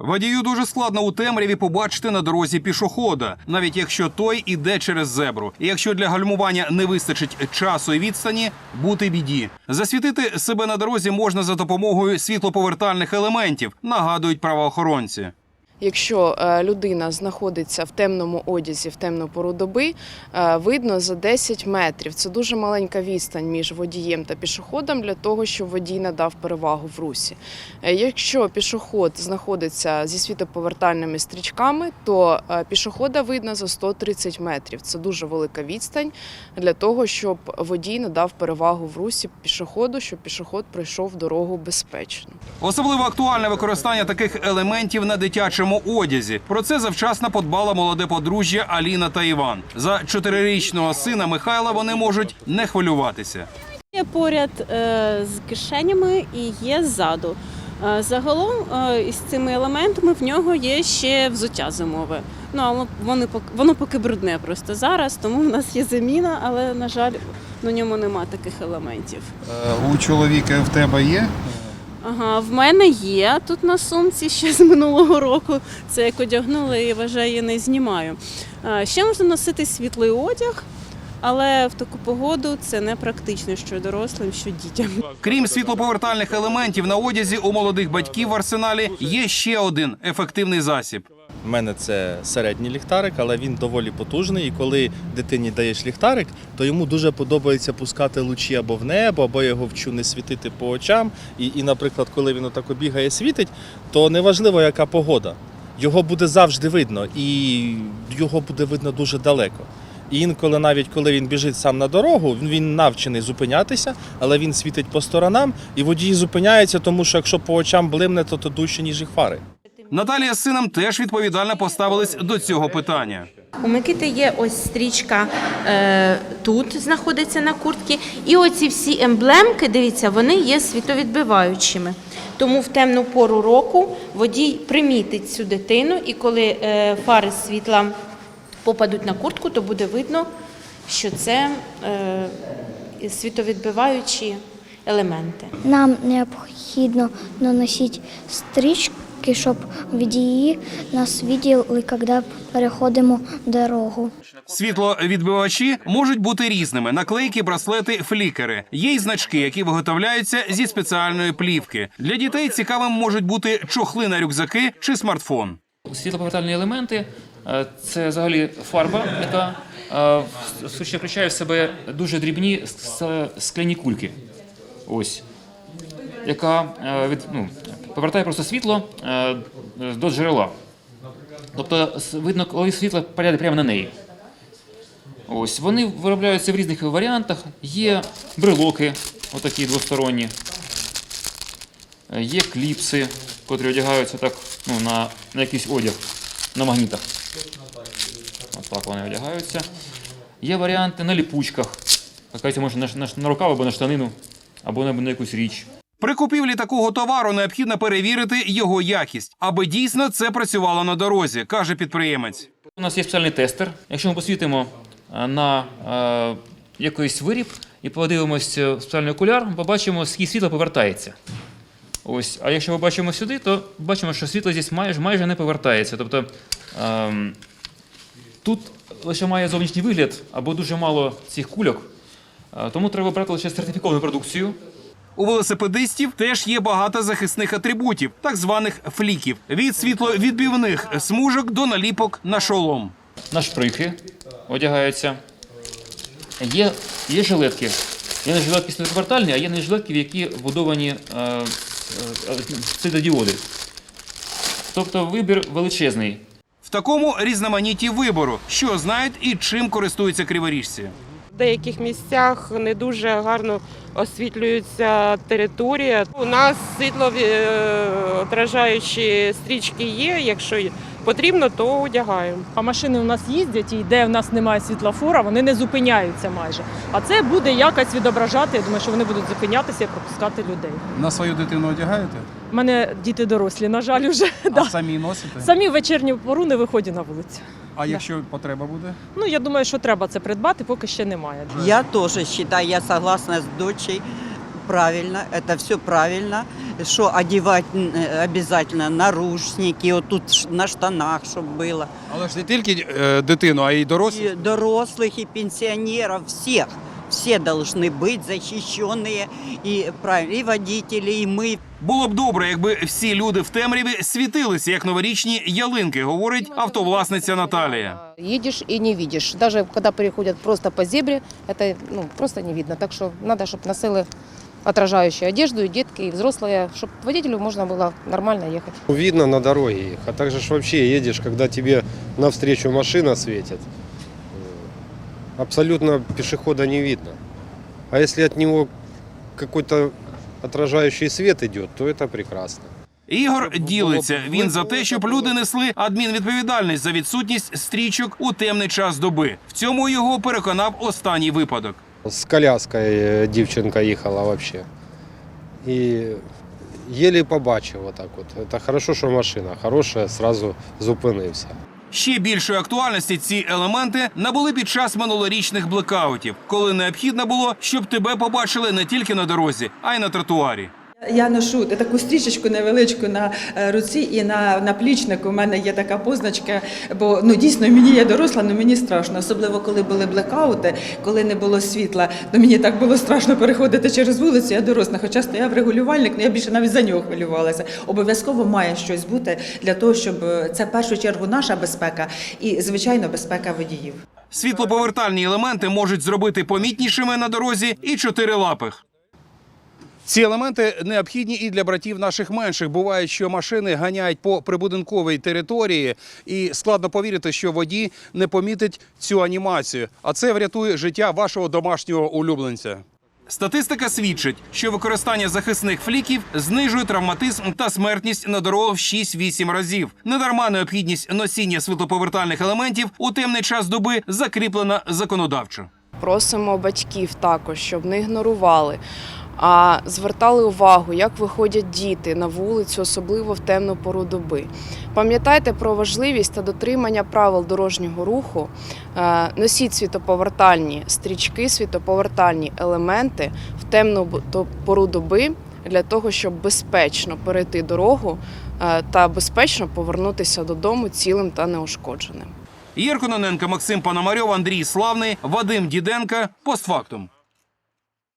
Водію дуже складно у темряві побачити на дорозі пішохода, навіть якщо той іде через зебру. І якщо для гальмування не вистачить часу і відстані, бути біді. Засвітити себе на дорозі можна за допомогою світлоповертальних елементів, нагадують правоохоронці. Якщо е, людина знаходиться в темному одязі в темну пору доби, е, видно за 10 метрів. Це дуже маленька відстань між водієм та пішоходом для того, щоб водій надав перевагу в русі. Е, Якщо пішоход знаходиться зі світоповертальними стрічками, то пішохода видно за 130 метрів. Це дуже велика відстань для того, щоб водій надав перевагу в русі пішоходу, щоб пішоход пройшов дорогу безпечно. Особливо актуальне використання таких елементів на дитячому одязі. Про це завчасно подбала молоде подружжя Аліна та Іван. За чотирирічного сина Михайла вони можуть не хвилюватися. Є поряд е, з кишенями і є ззаду. Е, Загалом е, із цими елементами в нього є ще взуття зимове. Ну але вони воно поки брудне просто зараз, тому в нас є заміна, але на жаль, на ньому нема таких елементів. У чоловіка в тебе є? Ага, в мене є тут на сумці ще з минулого року. Це як одягнула і вважаю, не знімаю. Ще можна носити світлий одяг, але в таку погоду це не практично, що дорослим, що дітям. Крім світлоповертальних елементів на одязі у молодих батьків в арсеналі є ще один ефективний засіб. У мене це середній ліхтарик, але він доволі потужний. І коли дитині даєш ліхтарик, то йому дуже подобається пускати лучі або в небо, або його вчу не світити по очам. І, і наприклад, коли він отако бігає, світить, то неважливо, яка погода. Його буде завжди видно, і його буде видно дуже далеко. І інколи, навіть коли він біжить сам на дорогу, він навчений зупинятися, але він світить по сторонам, і водій зупиняється, тому що якщо по очам блимне, то то дужче, ніж їх фари. Наталія з сином теж відповідально поставились до цього питання. У Микити є ось стрічка е, тут знаходиться на куртці. І оці всі емблемки, дивіться, вони є світовідбиваючими. Тому в темну пору року водій примітить цю дитину, і коли е, фари світла попадуть на куртку, то буде видно, що це е, світовідбиваючі елементи. Нам необхідно наносити стрічки, щоб водії нас бачили, коли переходимо дорогу. Світловідбивачі можуть бути різними: наклейки, браслети, флікери. Є й значки, які виготовляються зі спеціальної плівки. Для дітей цікавим можуть бути чохли на рюкзаки чи смартфон. Світлоповертальні елементи е, це взагалі фарба, яка е, в- що включає в себе дуже дрібні скляні кульки. Ось. Яка е, від, ну, повертає просто світло е, до джерела. Тобто видно, коли світло падає прямо на неї. Ось. Вони виробляються в різних варіантах. Є брелоки, отакі двосторонні. Є кліпси, котрі одягаються так ну, на, на якийсь одяг, на магнітах. Ось так вони одягаються. Є варіанти на ліпучках. Якась може на, на, на рукав або на штанину, або на, на якусь річ. При купівлі такого товару необхідно перевірити його якість, аби дійсно це працювало на дорозі, каже підприємець. У нас є спеціальний тестер. Якщо ми посвітимо е, на е, якийсь виріб і подивимося в спеціальний окуляр, ми побачимо, скільки світло повертається. Ось. А якщо ми бачимо сюди, то бачимо, що світло здесь майже, майже не повертається. Тобто ем, тут лише має зовнішній вигляд або дуже мало цих кульок. Е, Тому треба брати лише сертифіковану продукцію. У велосипедистів теж є багато захисних атрибутів, так званих фліків, від світловідбивних смужок до наліпок на шолом. на шприхи одягаються. Є, є жилетки. Є не жилетки світлоповертальні, а є не жилетки, в які вбудовані е, е, світлодіоди. Тобто вибір величезний. В такому різноманітті вибору, що знають і чим користуються криворіжці. Деяких місцях не дуже гарно освітлюється територія. У нас світлоотражаючі стрічки є. Якщо потрібно, то одягаємо. А машини у нас їздять, і де в нас немає світлофора, вони не зупиняються майже. А це буде якось відображати. Я думаю, що вони будуть зупинятися і пропускати людей. На свою дитину одягаєте? У мене діти дорослі, на жаль, вже А да. самі носите? самі в вечірню пору не виходять на вулицю. А якщо потреба буде? Ну я думаю, що треба це придбати, поки ще немає. Я тоже считаю, я согласна с дочей, правильно, это все правильно. Что одевать м, э, обязательно наручники, вот тут ш- на штанах, чтобы было. Але ж не тільки е, дитину, а й дорослих. И дорослых, и пенсионеров, всех. Все должны быть защищенные, и, правильно, и водители, и мы. Було б добре, якби всі люди в темряві світилися як новорічні ялинки, говорить автовласниця Наталія. Едешь и не видишь. Даже когда переходят просто по зебре, это ну, просто не видно. Так что надо, чтобы носили отражающую одежду, и детки, и взрослые, чтобы водителю можно было нормально ехать. Видно на дороге их. А также ж вообще едешь, когда тебе навстречу машина светит. э, Абсолютно пешехода не видно. А если от него какой-то отражающий свет идет, то это прекрасно. Ігор ділиться. Він за те, щоб люди несли адмінвідповідальність за відсутність стрічок у темний час доби. В цьому його переконав останній випадок. С коляской э, дівчинка їхала вообще. І еле побачив отак от. Это хорошо, що машина хороша, сразу зупинився. Ще більшої актуальності ці елементи набули під час минулорічних блекаутів, коли необхідно було, щоб тебе побачили не тільки на дорозі, а й на тротуарі. Я ношу таку стрічечку невеличку на е, руці і на наплічнику. У мене є така позначка, бо ну дійсно мені є доросла, але мені страшно, особливо коли були блекаути, коли не було світла. То мені так було страшно переходити через вулицю. Я доросла, хоча стояв регулювальник, але я більше навіть за нього хвилювалася. Обов'язково має щось бути для того, щоб е, це в першу чергу наша безпека і звичайно безпека водіїв. Світлоповертальні елементи можуть зробити помітнішими на дорозі і чотирилапих. Ці елементи необхідні і для братів наших менших. Буває, що машини ганяють по прибудинковій території, і складно повірити, що водій не помітить цю анімацію. А це врятує життя вашого домашнього улюбленця. Статистика свідчить, що використання захисних фліків знижує травматизм та смертність на дорогах в 6-8 разів. Недарма необхідність носіння світлоповертальних елементів у темний час доби закріплена законодавчо. Просимо батьків також, щоб не ігнорували, а звертали увагу, як виходять діти на вулицю, особливо в темну пору доби. Пам'ятайте про важливість та дотримання правил дорожнього руху. Е, Носіть світоповертальні стрічки, світоповертальні елементи в темну пору доби для того, щоб безпечно перейти дорогу е, та безпечно повернутися додому цілим та неушкодженим. Єркононенко, Максим Пономарьов, Андрій Славний, Вадим Діденка. Постфактум.